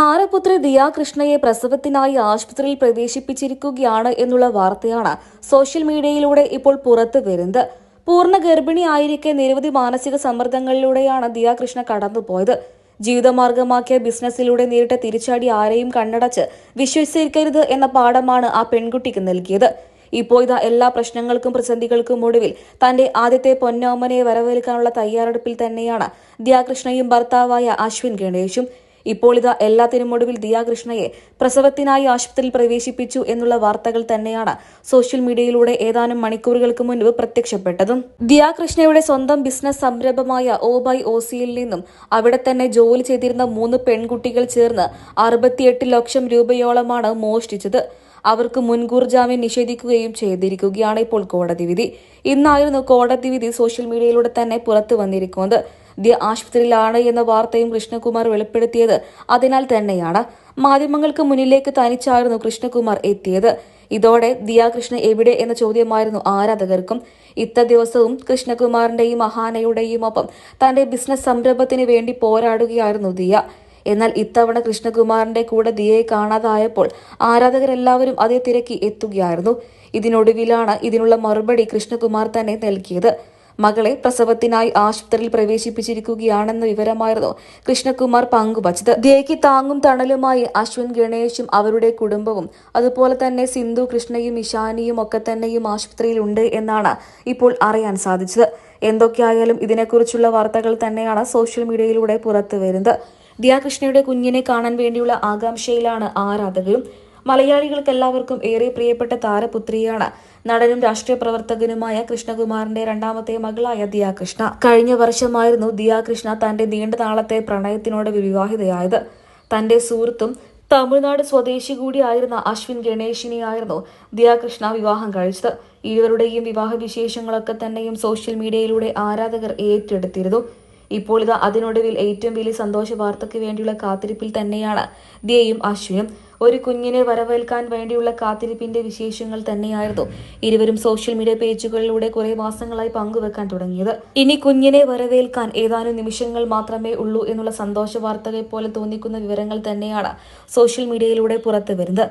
താരപുത്രി ദിയ കൃഷ്ണയെ പ്രസവത്തിനായി ആശുപത്രിയിൽ പ്രവേശിപ്പിച്ചിരിക്കുകയാണ് എന്നുള്ള വാർത്തയാണ് സോഷ്യൽ മീഡിയയിലൂടെ ഇപ്പോൾ പുറത്തു വരുന്നത്. പൂർണ ഗർഭിണിയായിരിക്കെ നിരവധി മാനസിക സമ്മർദ്ദങ്ങളിലൂടെയാണ് ദിയ കൃഷ്ണ കടന്നുപോയത്. ജീവിതമാർഗമാക്കിയ ബിസിനസ്സിലൂടെ നേരിട്ട തിരിച്ചടി ആരെയും കണ്ണടച്ച് വിശ്വസിക്കരുത് എന്ന പാഠമാണ് ആ പെൺകുട്ടിക്ക് നൽകിയത്. ഇപ്പോൾ ഇതാ എല്ലാ പ്രശ്നങ്ങൾക്കും പ്രതിസന്ധികൾക്കും ഒടുവിൽ തന്റെ ആദ്യത്തെ പൊന്നോമനെ വരവേൽക്കാനുള്ള തയ്യാറെടുപ്പിൽ തന്നെയാണ് ദിയാകൃഷ്ണയും ഭർത്താവായ അശ്വിൻ ഗണേഷും. ഇപ്പോൾ ഇത് എല്ലാത്തിനും ഒടുവിൽ ദിയാകൃഷ്ണയെ പ്രസവത്തിനായി ആശുപത്രിയിൽ പ്രവേശിപ്പിച്ചു എന്നുള്ള വാർത്തകൾ തന്നെയാണ് സോഷ്യൽ മീഡിയയിലൂടെ ഏതാനും മണിക്കൂറുകൾക്ക് മുൻപ് പ്രത്യക്ഷപ്പെട്ടതും. ദിയാകൃഷ്ണയുടെ സ്വന്തം ബിസിനസ് സംരംഭമായ ഓ ബൈ ഓസിയിൽ നിന്നും അവിടെ തന്നെ ജോലി ചെയ്തിരുന്ന മൂന്ന് പെൺകുട്ടികൾ ചേർന്ന് അറുപത്തിയെട്ട് ലക്ഷം രൂപയോളമാണ് മോഷ്ടിച്ചത്. അവർക്ക് മുൻകൂർ ജാമ്യം നിഷേധിക്കുകയും ചെയ്തിരിക്കുകയാണ് ഇപ്പോൾ കോടതി വിധി. ഇന്നായിരുന്നു കോടതി വിധി സോഷ്യൽ മീഡിയയിലൂടെ തന്നെ പുറത്തു വന്നിരിക്കുന്നത്. ദി ആശുപത്രിയിലാണ് എന്ന വാർത്തയും കൃഷ്ണകുമാർ വെളിപ്പെടുത്തിയത്. അതിനാൽ തന്നെയാണ് മാധ്യമങ്ങൾക്ക് മുന്നിലേക്ക് തനിച്ചായിരുന്നു കൃഷ്ണകുമാർ എത്തിയത്. ഇതോടെ ദിയ കൃഷ്ണ എവിടെ എന്ന ചോദ്യമായിരുന്നു ആരാധകർക്കും. ഇത്ത ദിവസവും കൃഷ്ണകുമാറിന്റെയും അഹാനയുടെയും ഒപ്പം തന്റെ ബിസിനസ് സംരംഭത്തിന് വേണ്ടി പോരാടുകയായിരുന്നു ദിയ. എന്നാൽ ഇത്തവണ കൃഷ്ണകുമാറിന്റെ കൂടെ ദിയയെ കാണാതായപ്പോൾ ആരാധകരെല്ലാവരും അതേ തിരക്കി എത്തുകയായിരുന്നു. ഇതിനൊടുവിലാണ് ഇതിനുള്ള മറുപടി കൃഷ്ണകുമാർ തന്നെ നൽകിയത്. മകളെ പ്രസവത്തിനായി ആശുപത്രിയിൽ പ്രവേശിപ്പിച്ചിരിക്കുകയാണെന്ന വിവരമായിരുന്നു കൃഷ്ണകുമാർ പങ്കുവച്ചത്. ദേക്ക് താങ്ങും തണലുമായി അശ്വിൻ ഗണേഷും അവരുടെ കുടുംബവും അതുപോലെ തന്നെ സിന്ധു കൃഷ്ണയും ഇഷാനിയും ഒക്കെ തന്നെയും ആശുപത്രിയിലുണ്ട് എന്നാണ് ഇപ്പോൾ അറിയാൻ സാധിച്ചത്. എന്തൊക്കെയായാലും ഇതിനെക്കുറിച്ചുള്ള വാർത്തകൾ തന്നെയാണ് സോഷ്യൽ മീഡിയയിലൂടെ പുറത്തു വരുന്നത് ദിയാകൃഷ്ണയുടെ കുഞ്ഞിനെ കാണാൻ വേണ്ടിയുള്ള ആകാംക്ഷയിലാണ് ആരാധകരും. മലയാളികൾക്കെല്ലാവർക്കും ഏറെ പ്രിയപ്പെട്ട താരപുത്രിയാണ്. നടനും രാഷ്ട്രീയ പ്രവർത്തകനുമായ കൃഷ്ണകുമാറിന്റെ രണ്ടാമത്തെ മകളായ ദിയാകൃഷ്ണ. കഴിഞ്ഞ വർഷമായിരുന്നു ദിയാകൃഷ്ണ തന്റെ നീണ്ട നാളത്തെ പ്രണയത്തിനോട് വിവാഹിതയായത്. തന്റെ സുഹൃത്തും തമിഴ്നാട് സ്വദേശി കൂടിയായിരുന്ന അശ്വിൻ ഗണേഷിനെയായിരുന്നു ദിയാകൃഷ്ണ വിവാഹം കഴിച്ചത്. ഇരുവരുടെയും വിവാഹ വിശേഷങ്ങളൊക്കെ തന്നെയും സോഷ്യൽ മീഡിയയിലൂടെ ആരാധകർ ഏറ്റെടുത്തിരുന്നു. ഇപ്പോൾ ഇത് അതിനൊടുവിൽ ഏറ്റവും വലിയ സന്തോഷ വാർത്തയ്ക്ക് വേണ്ടിയുള്ള കാത്തിരിപ്പിൽ തന്നെയാണ്. ദിയയും അശ്വിനും ഒരു കുഞ്ഞിനെ വരവേൽക്കാൻ വേണ്ടിയുള്ള കാത്തിരിപ്പിന്റെ വിശേഷങ്ങൾ തന്നെയായിരുന്നു ഇരുവരും സോഷ്യൽ മീഡിയ പേജുകളിലൂടെ കുറെ മാസങ്ങളായി പങ്കുവെക്കാൻ തുടങ്ങിയത്. ഇനി കുഞ്ഞിനെ വരവേൽക്കാൻ ഏതാനും നിമിഷങ്ങൾ മാത്രമേ ഉള്ളൂ എന്നുള്ള സന്തോഷ വാർത്തകളെ പോലെ തോന്നിക്കുന്ന വിവരങ്ങൾ തന്നെയാണ് സോഷ്യൽ മീഡിയയിലൂടെ പുറത്തു വരുന്നത്